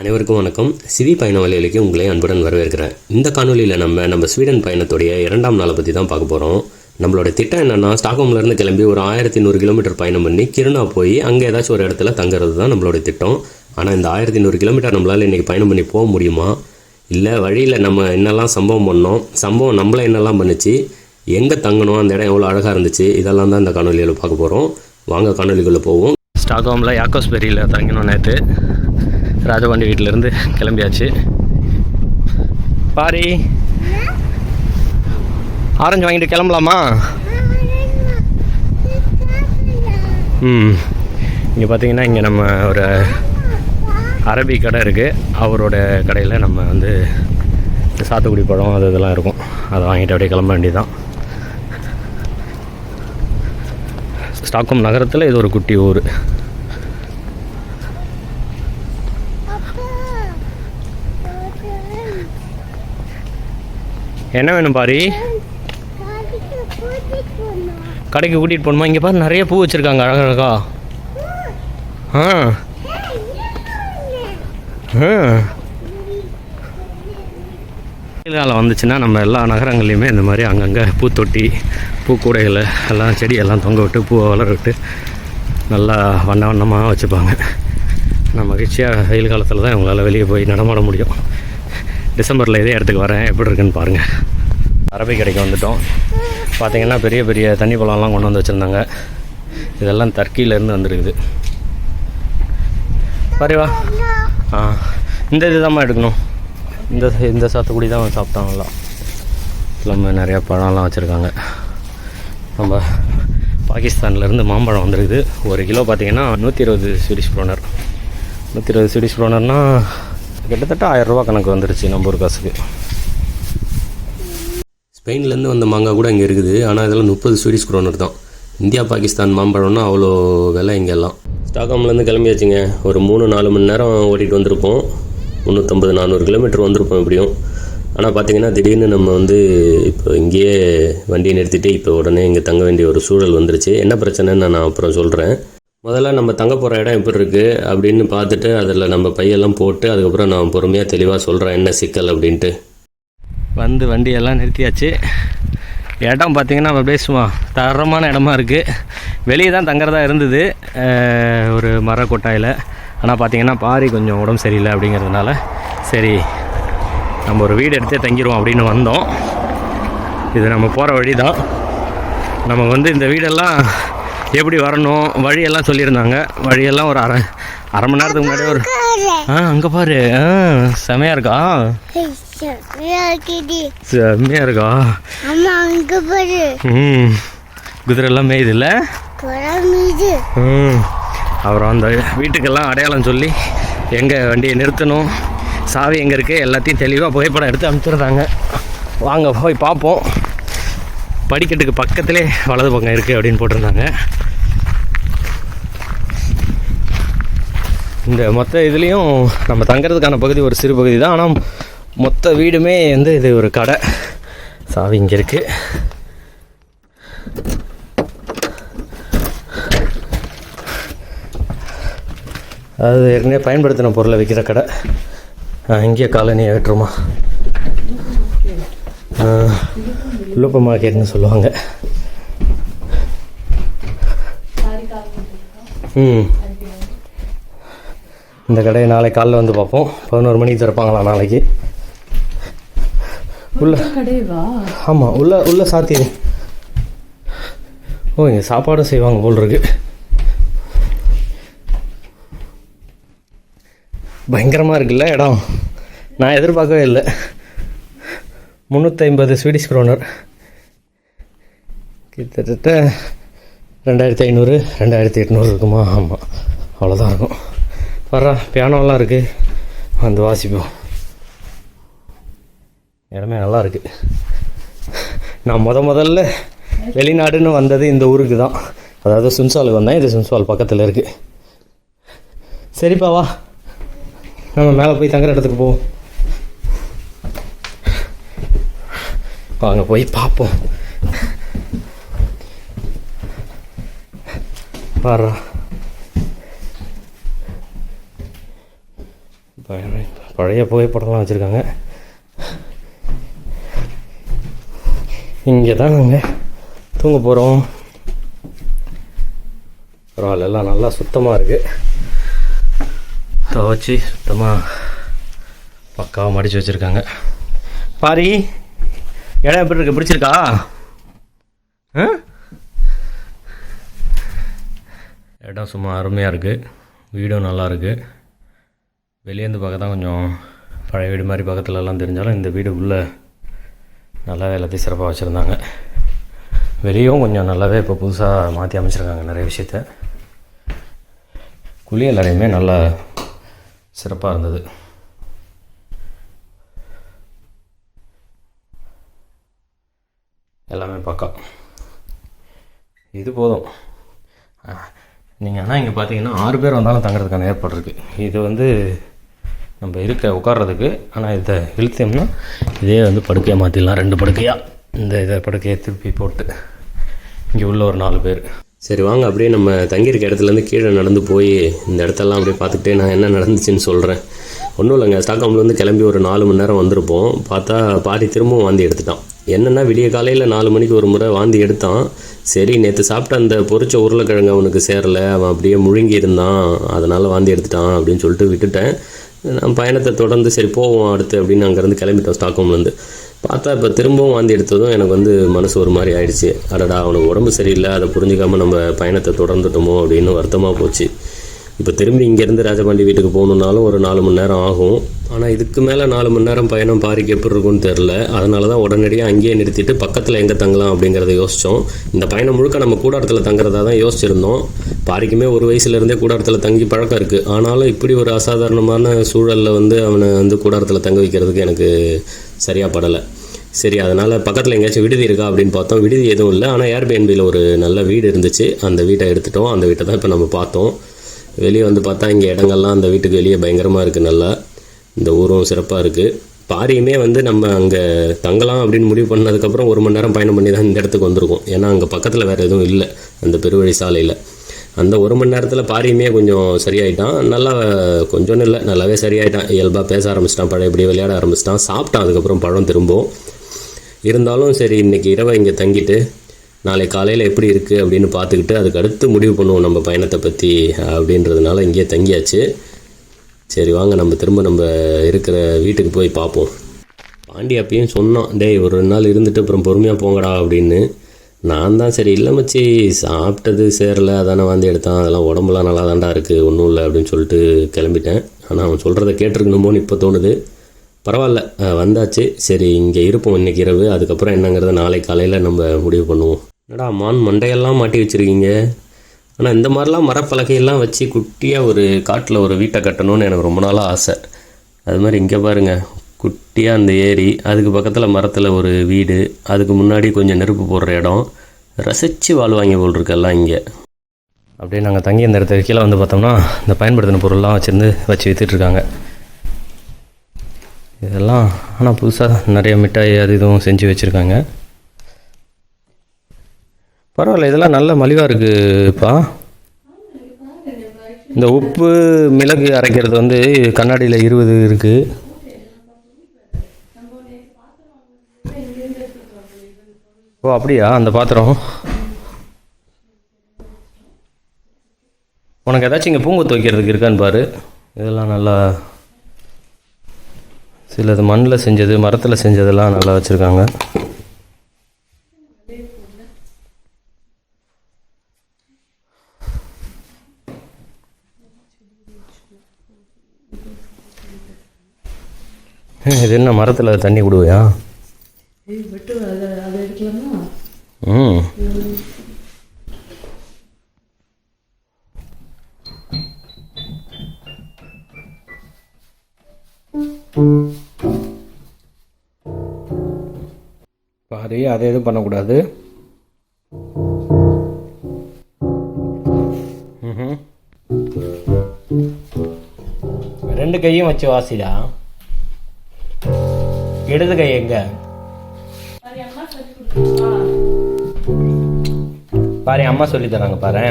அனைவருக்கும் வணக்கம். சிவி பயண வழிகளுக்கு உங்களை அன்புடன் வரவேற்கிறேன். இந்த காணொலியில் நம்ம நம்ம ஸ்வீடன் பயணத்துடைய இரண்டாம் நாளை பற்றி தான் பார்க்க போகிறோம் நம்மளோட திட்டம் என்னென்னா ஸ்டாக்ஹோம்லேருந்து கிளம்பி ஒரு ஆயிரத்தி நூறு கிலோமீட்டர் பயணம் பண்ணி கிருணா போய் அங்கே ஏதாச்சும் ஒரு இடத்துல தங்குறது தான் நம்மளோட திட்டம். ஆனால் இந்த ஆயிரத்தி நூறு கிலோமீட்டர் நம்மளால் இன்றைக்கி பயணம் பண்ணி போக முடியுமா? இல்லை வழியில் நம்ம என்னெல்லாம் சம்பவம் பண்ணோம்? சம்பவம் நம்மளை என்னெல்லாம் பண்ணுச்சு? எங்கே தங்கணும்? அந்த இடம் எவ்வளோ அழகாக இருந்துச்சு? இதெல்லாம் தான் இந்த காணொலியில் பார்க்க போகிறோம் வாங்க காணொலிகளில் போவோம். ஸ்டாக்ஹோமில் யாக்கோஸ்பெரியில் தங்கினோம் நேற்று ராஜபாண்டி வீட்டிலேருந்து கிளம்பியாச்சு. பாரி. ஆரஞ்சு வாங்கிட்டு கிளம்பலாமா? ம். இங்கே பார்த்தீங்கன்னா இங்கே நம்ம ஒரு அரபி கடை இருக்குது அவரோட கடையில் நம்ம வந்து சாத்துக்குடி பழம் அது இதெல்லாம் இருக்கும். அதை வாங்கிட்டு அப்படியே கிளம்ப வேண்டியதுதான். ஸ்டாக்ஹோம் நகரத்தில் இது ஒரு குட்டி ஊர். என்ன வேணும் பாரி? கடைக்கு கூட்டிகிட்டு போகணுமா? இங்கே பாரு நிறைய பூ வச்சுருக்காங்க அழகழகா. ஆ. வெயில் காலம் வந்துச்சுன்னா நம்ம எல்லா நகரங்கள்லையுமே இந்த மாதிரி அங்கங்கே பூத்தொட்டி பூக்கூடைகளை எல்லாம் செடியெல்லாம் தொங்க விட்டு பூவை வளர விட்டு நல்லா வண்ண வண்ணமாக வச்சுப்பாங்க. நான் மகிழ்ச்சியாக வெயில் காலத்தில் தான் இவங்களால் வெளியே போய் நடமாட முடியும். டிசம்பரில் இதே இடத்துக்கு வரேன். எப்படி இருக்குன்னு பாருங்கள் அரபி கடைக்கு வந்துட்டோம். பார்த்தீங்கன்னா பெரிய பெரிய தண்ணி பழம்லாம் கொண்டு வந்து வச்சுருந்தாங்க. இதெல்லாம் தர்க்கியிலேருந்து வந்திருக்குது. பாரு ஆ இந்த இது எடுக்கணும். இந்த இந்த சாத்துக்குடி தான் சாப்பிட்டாங்களாம் நல்லா நம்ம நிறையா பழம்லாம் வச்சுருக்காங்க. நம்ம பாகிஸ்தான்லேருந்து மாம்பழம் வந்துருக்குது. ஒரு கிலோ பார்த்தீங்கன்னா நூற்றி இருபது ஸ்வீடிஷ் ப்ரோனர் நூற்றி இருபது ஸ்வீடிஷ் ப்ரோனர்னால் கிட்டத்தட்ட ஆயிரரூபா கணக்கு வந்துருச்சு நம்ம ஒரு காசுக்கு. ஸ்பெயின்லேருந்து வந்த மாங்காய் கூட இங்கே இருக்குது. ஆனால் இதெல்லாம் முப்பது ஸ்வீடிஷ் குரோனர் தான். இந்தியா பாகிஸ்தான் மாம்பழம்னா அவ்வளோ விலை இங்கெல்லாம் ஸ்டாக்ஹாம்லேருந்து கிளம்பியாச்சுங்க. ஒரு மூணு நாலு மணி நேரம் ஓட்டிகிட்டு வந்திருப்போம். முந்நூற்றம்பது நானூறு கிலோமீட்டர் வந்திருப்போம் எப்படியும். ஆனால் பார்த்தீங்கன்னா திடீர்னு நம்ம வந்து இப்போ இங்கேயே வண்டியை நிறுத்திட்டு இப்போ உடனே இங்கே தங்க வேண்டிய ஒரு சூழல் வந்துருச்சு. என்ன பிரச்சனைன்னு நான் அப்புறம் சொல்கிறேன் முதல்ல நம்ம தங்க போகிற இடம் எப்படி இருக்குது அப்படின்னு பார்த்துட்டு அதில் நம்ம பையெல்லாம் போட்டு அதுக்கப்புறம் நான் பொறுமையாக தெளிவாக சொல்கிறேன் என்ன சிக்கல் அப்படின்ட்டு. வந்து வண்டியெல்லாம் நிறுத்தியாச்சு. இடம் பார்த்திங்கன்னா நம்ம சும்மா தரமான இடமா இருக்குது வெளியே தான் தங்குறதா இருந்தது. ஒரு மர கொட்டாயில். ஆனால் பார்த்தீங்கன்னா பாரி கொஞ்சம் உடம்பு சரியில்லை அப்படிங்கிறதுனால சரி நம்ம ஒரு வீடு எடுத்தே தங்கிடுவோம் அப்படின்னு வந்தோம். இது நம்ம போகிற வழி தான் நம்ம வந்து இந்த வீடெல்லாம் எப்படி வரணும் வழியெல்லாம் சொல்லியிருந்தாங்க. வழியெல்லாம் ஒரு அரை அரை மணி நேரத்துக்கு முன்னாடி ஒரு ஆ அங்கே பாரு. ஆ செமையாக இருக்கா? செம்மையாக இருக்கா? அம்மா அங்க பாரு. ம் குதிரைலாம் மேயுது. இல்லை ம் அப்புறம் அந்த வீட்டுக்கெல்லாம் அடையாளம் சொல்லி எங்கே வண்டியை நிறுத்தணும். சாவி எங்கே இருக்குது எல்லாத்தையும் தெளிவாக புகைப்படம் எடுத்து அனுப்பிச்சிருந்தாங்க. வாங்க போய் பார்ப்போம். படிக்கட்டுக்கு பக்கத்திலே வலது பக்கம் இருக்குது அப்படின்னு போட்டிருந்தாங்க. இந்த மொத்த இதுலேயும் நம்ம தங்குறதுக்கான பகுதி ஒரு சிறு பகுதி தான். ஆனால் மொத்த வீடுமே வந்து இது ஒரு கடை. சாவி இங்கே இருக்குது அது ஏற்கனவே பயன்படுத்தின பொருளை விற்கிற கடை. இங்கே இங்கேயே காலனி ஏற்றுமா லூப்ப மார்க்கெட்னு சொல்லுவாங்க. ம். இந்த கடையை நாளை காலைல வந்து பார்ப்போம். பதினோரு மணிக்கு திறப்பாங்களா நாளைக்கு? உள்ள கடைவா? ஆமாம் உள்ள உள்ள சாத்தி ஓ இங்கே சாப்பாடும் செய்வாங்க போல் இருக்கு. பயங்கரமாக இருக்குல்ல இடம். நான் எதிர்பார்க்கவே இல்லை. முந்நூற்றி ஸ்வீடிஷ் குரோனர் கிட்டத்தட்ட ரெண்டாயிரத்தி ஐநூறு ரெண்டாயிரத்தி எட்நூறு இருக்குமா? ஆமாம் அவ்வளோதான் இருக்கும். வர்றா பியானோலாம் இருக்குது வந்து வாசிப்போம். இடமே நல்லா இருக்குது நான் முத முதல்ல வெளிநாடுன்னு வந்தது இந்த ஊருக்கு தான். அதாவது சுன்சாலுக்கு வந்தேன். இது சுன்சால் பக்கத்தில் இருக்குது சரிப்பாவா நம்ம மேலே போய் தங்குற இடத்துக்கு போவோம். வாங்க போய் பார்ப்போம் வர்றா பழைய பழைய புகைப்படம்லாம் வச்சுருக்காங்க இங்கே தான் நாங்கள் தூங்க போகிறோம் பரவாயில்ல எல்லாம் நல்லா சுத்தமாக இருக்குது துவச்சி சுத்தமாக பக்காவாக மடித்து வச்சுருக்காங்க பாரி இடம் எப்படி இருக்கு? பிடிச்சிருக்கா? இடம் சும்மா அருமையாக இருக்குது வீடும் நல்லா இருக்குது வெளியேந்து பார்க்க தான் கொஞ்சம் பழைய வீடு மாதிரி பக்கத்துலலாம் தெரிஞ்சாலும் இந்த வீடு உள்ளே நல்லாவே எல்லாத்தையும் சிறப்பாக வச்சுருந்தாங்க. வெளியும் கொஞ்சம் நல்லாவே இப்போ புதுசாக மாற்றி அமைச்சிருக்காங்க நிறைய விஷயத்த. குளியல் அறையுமே நல்லா சிறப்பாக இருந்தது. எல்லாமே பக்கா இது போதும். நீங்கள் ஆனால் இங்கே பார்த்தீங்கன்னா ஆறு பேர் வந்தாலும் தங்குறதுக்கான ஏற்பாடு இருக்குது இது வந்து நம்ம இருக்க உட்கார்றதுக்கு ஆனால் இதை இழுத்தோம்னா இதே வந்து படுக்கையாக மாற்றிடலாம் ரெண்டு படுக்கையாக இந்த இதை படுக்கையை திருப்பி போட்டு. இங்கே உள்ள ஒரு நாலு பேர். சரி வாங்க. அப்படியே நம்ம தங்கியிருக்க இடத்துலேருந்து கீழே நடந்து போய் இந்த இடத்தெல்லாம் அப்படியே பார்த்துக்கிட்டே நான் என்ன நடந்துச்சுன்னு சொல்கிறேன் ஒன்றும் இல்லைங்க. ஸ்டாக்ஹோம்லேருந்து கிளம்பி ஒரு நாலு மணி நேரம் வந்திருப்போம். பார்த்தா பாட்டி திரும்பவும் வாந்தி எடுத்துட்டான். என்னென்னா விடிய காலையில் நாலு மணிக்கு ஒரு முறை வாந்தி எடுத்தான். சரி நேற்று சாப்பிட்ட அந்த பொரிச்ச உருளைக்கிழங்கு அவனுக்கு சேரலை. அவன் அப்படியே முழுங்கி இருந்தான் அதனால் வாந்தி எடுத்துட்டான் அப்படின்னு சொல்லிட்டு விட்டுட்டேன். நான் பயணத்தை தொடர்ந்து சரி போவோம் அடுத்து அப்படின்னு அங்கேருந்து கிளம்பிட்டோம் ஸ்டாக்ஹோம்லேருந்து. பார்த்தா இப்போ திரும்பவும் வாந்தி எடுத்ததும் எனக்கு வந்து மனசு ஒரு மாதிரி ஆயிடுச்சு. அடடா அவனுக்கு உடம்பு சரியில்லை. அதை புரிஞ்சுக்காமல் நம்ம பயணத்தை தொடர்ந்துட்டோமோ அப்படின்னு வருத்தமாக போச்சு. இப்போ திரும்பி இங்கேருந்து ராஜபாண்டி வீட்டுக்கு போகணுன்னாலும் ஒரு நாலு மணி நேரம் ஆகும். ஆனால் இதுக்கு மேலே நாலு மணி நேரம் பயணம் பாரிக்கு எப்படி இருக்கும்னு தெரில அதனால தான் உடனடியாக அங்கேயே நிறுத்திட்டு பக்கத்தில் எங்கே தங்கலாம் அப்படிங்கிறத யோசித்தோம் இந்த பயணம் முழுக்க நம்ம கூடாரத்தில் தங்குறதா தான் யோசிச்சிருந்தோம். பாரிக்குமே ஒரு வயசுலேருந்தே கூடாரத்தில் தங்கி பழக்கம் இருக்குது ஆனாலும் இப்படி ஒரு அசாதாரணமான சூழலில் வந்து அவனை வந்து கூடாரத்தில் தங்க வைக்கிறதுக்கு எனக்கு சரியாக படலை. சரி அதனால் பக்கத்தில் எங்கேயாச்சும் விடுதி இருக்கா அப்படின்னு பார்த்தோம். விடுதி எதுவும் இல்லை. ஆனால் ஏர்பிஎன்பியில் ஒரு நல்ல வீடு இருந்துச்சு. அந்த வீட்டை எடுத்துட்டோம். அந்த வீட்டை தான் இப்போ நம்ம பார்த்தோம். வெளியே வந்து பார்த்தா இங்கே இடங்கள்லாம் அந்த வீட்டுக்கு வெளியே பயங்கரமாக இருக்குது நல்லா. இந்த ஊரும் சிறப்பாக இருக்குது பாரியுமே வந்து நம்ம அங்கே தங்கலாம் அப்படின்னு முடிவு பண்ணதுக்கப்புறம் ஒரு மணி நேரம் பயணம் பண்ணி தான் இந்த இடத்துக்கு வந்திருக்கோம். ஏன்னா அங்கே பக்கத்தில் வேறு எதுவும் இல்லை. அந்த பெருவழி சாலையில். அந்த ஒரு மணி நேரத்தில் பாரியுமே கொஞ்சம் சரியாயிட்டான். நல்லா கொஞ்சம் இல்லை நல்லாவே சரியாயிட்டான். இயல்பாக பேச ஆரம்பிச்சிட்டான் பழையபடி விளையாட ஆரம்பிச்சிட்டான். சாப்பிட்டான் அதுக்கப்புறம் பழம் திரும்பவும். இருந்தாலும் சரி இன்னைக்கு இரவை இங்கே தங்கிட்டு நாளை காலையில் எப்படி இருக்குது அப்படின்னு பார்த்துக்கிட்டு அதுக்கு அடுத்து முடிவு பண்ணுவோம் நம்ம பயணத்தை பற்றி அப்படின்றதுனால இங்கேயே தங்கியாச்சு. சரி வாங்க நம்ம திரும்ப நம்ம இருக்கிற வீட்டுக்கு போய் பார்ப்போம். பாண்டி அப்பயும் சொன்னான் டேய் ஒரு ரெண்டு நாள் இருந்துட்டு அப்புறம் பொறுமையாக போங்கடா அப்படின்னு. நான் தான் சரி இல்லை மச்சி சாப்பிட்டது சேரலை அதானே வாந்தி எடுத்தான் அதெல்லாம் உடம்புலாம் நல்லா தாண்டா இருக்குது ஒன்றும் இல்லை அப்படின்னு சொல்லிட்டு கிளம்பிட்டேன். ஆனால் அவன் சொல்கிறத கேட்டிருக்கணுமோன்னு இப்போ தோணுது. பரவாயில்ல வந்தாச்சு. சரி இங்கே இருப்போம் இன்னைக்கு இரவு அதுக்கப்புறம் என்னங்கிறத நாளை காலையில் நம்ம முடிவு பண்ணுவோம். என்னடா மான் மண்டையெல்லாம் மாட்டி வச்சுருக்கீங்க? ஆனால் இந்த மாதிரிலாம் மரப்பலகையெல்லாம் வச்சு குட்டியாக ஒரு காட்டில் ஒரு வீட்டை கட்டணும்னு எனக்கு ரொம்ப நாளாக ஆசை. அது மாதிரி இங்கே பாருங்கள் குட்டியாக அந்த ஏரி அதுக்கு பக்கத்தில் மரத்தில் ஒரு வீடு அதுக்கு முன்னாடி கொஞ்சம் நெருப்பு போடுற இடம். ரசித்து வாழ்வாங்க போல் இருக்கெல்லாம் இங்கே. அப்படியே நாங்கள் தங்கி இந்த இடத்துக்கு கீழே வந்து பார்த்தோம்னா இந்த பயன்படுத்தின பொருள்லாம் வச்சுருந்து வச்சு விற்றுட்ருக்காங்க இதெல்லாம் ஆனால் புதுசாக நிறைய மிட்டாய் அது இதுவும் செஞ்சு வச்சுருக்காங்க. பரவாயில்ல இதெல்லாம் நல்ல மலிவாக இருக்குப்பா. இந்த உப்பு மிளகு அரைக்கிறது வந்து கண்ணாடியில் இருபது இருக்குது ஓ அப்படியா? அந்த பாத்திரம். உனக்கு ஏதாச்சும் இங்கே பூங்கொத்து வைக்கிறதுக்கு இருக்கான்னு பாரு. இதெல்லாம் நல்லா சிலது மண்ணில் செஞ்சது மரத்தில் செஞ்சதெல்லாம் நல்லா வச்சுருக்காங்க. இது என்ன மரத்தில் தண்ணி விடுவியா ம். பாரு அதை எதுவும் பண்ணக்கூடாது. ரெண்டு கையும் வச்சு வாசிடா. இடது கை எங்க? பாரு அம்மா சொல்லி தராங்க பாரு.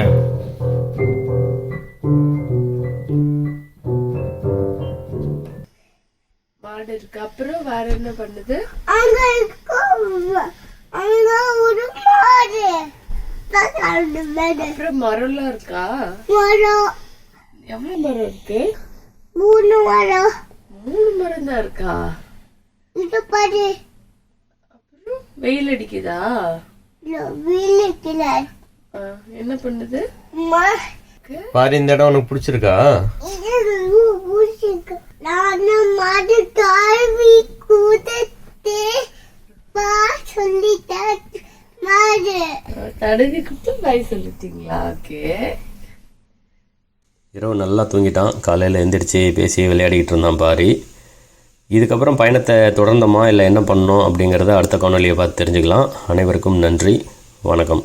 மாடு இருக்கு. அப்புறம் வேற என்ன பண்ணுது? அங்க இருக்கு. அங்க ஒரு மாடு. அப்புறம் மரம்லாம் இருக்கா? மரம். எவ்வளவு மரம் இருக்கு? மூணு மரம். மூணு மரம் தான் இருக்கா? இது பாரு. வெயில் அடிக்குதா? வீட்டுல ஆ, என்ன பண்ணுது? பாரு இந்த இடம் உனக்கு பிடிச்சிருக்கா? நானும் மாடு காவி கூதத்து பா சொல்லிட்டேன். மாடு தடுகுக்கு பாய் சொல்லிட்டீங்களா? ஓகே. இரவு நல்லா தூங்கிட்டான். காலையில் எந்திரிச்சு பேசி விளையாடிக்கிட்டு இருந்தான் பாரி. இதுக்கப்புறம் பயணத்தை தொடர்ந்தோமா இல்லை என்ன பண்ணோம் அப்படிங்கிறத அடுத்த காணொலியை பார்த்து தெரிஞ்சுக்கலாம். அனைவருக்கும் நன்றி. வணக்கம்.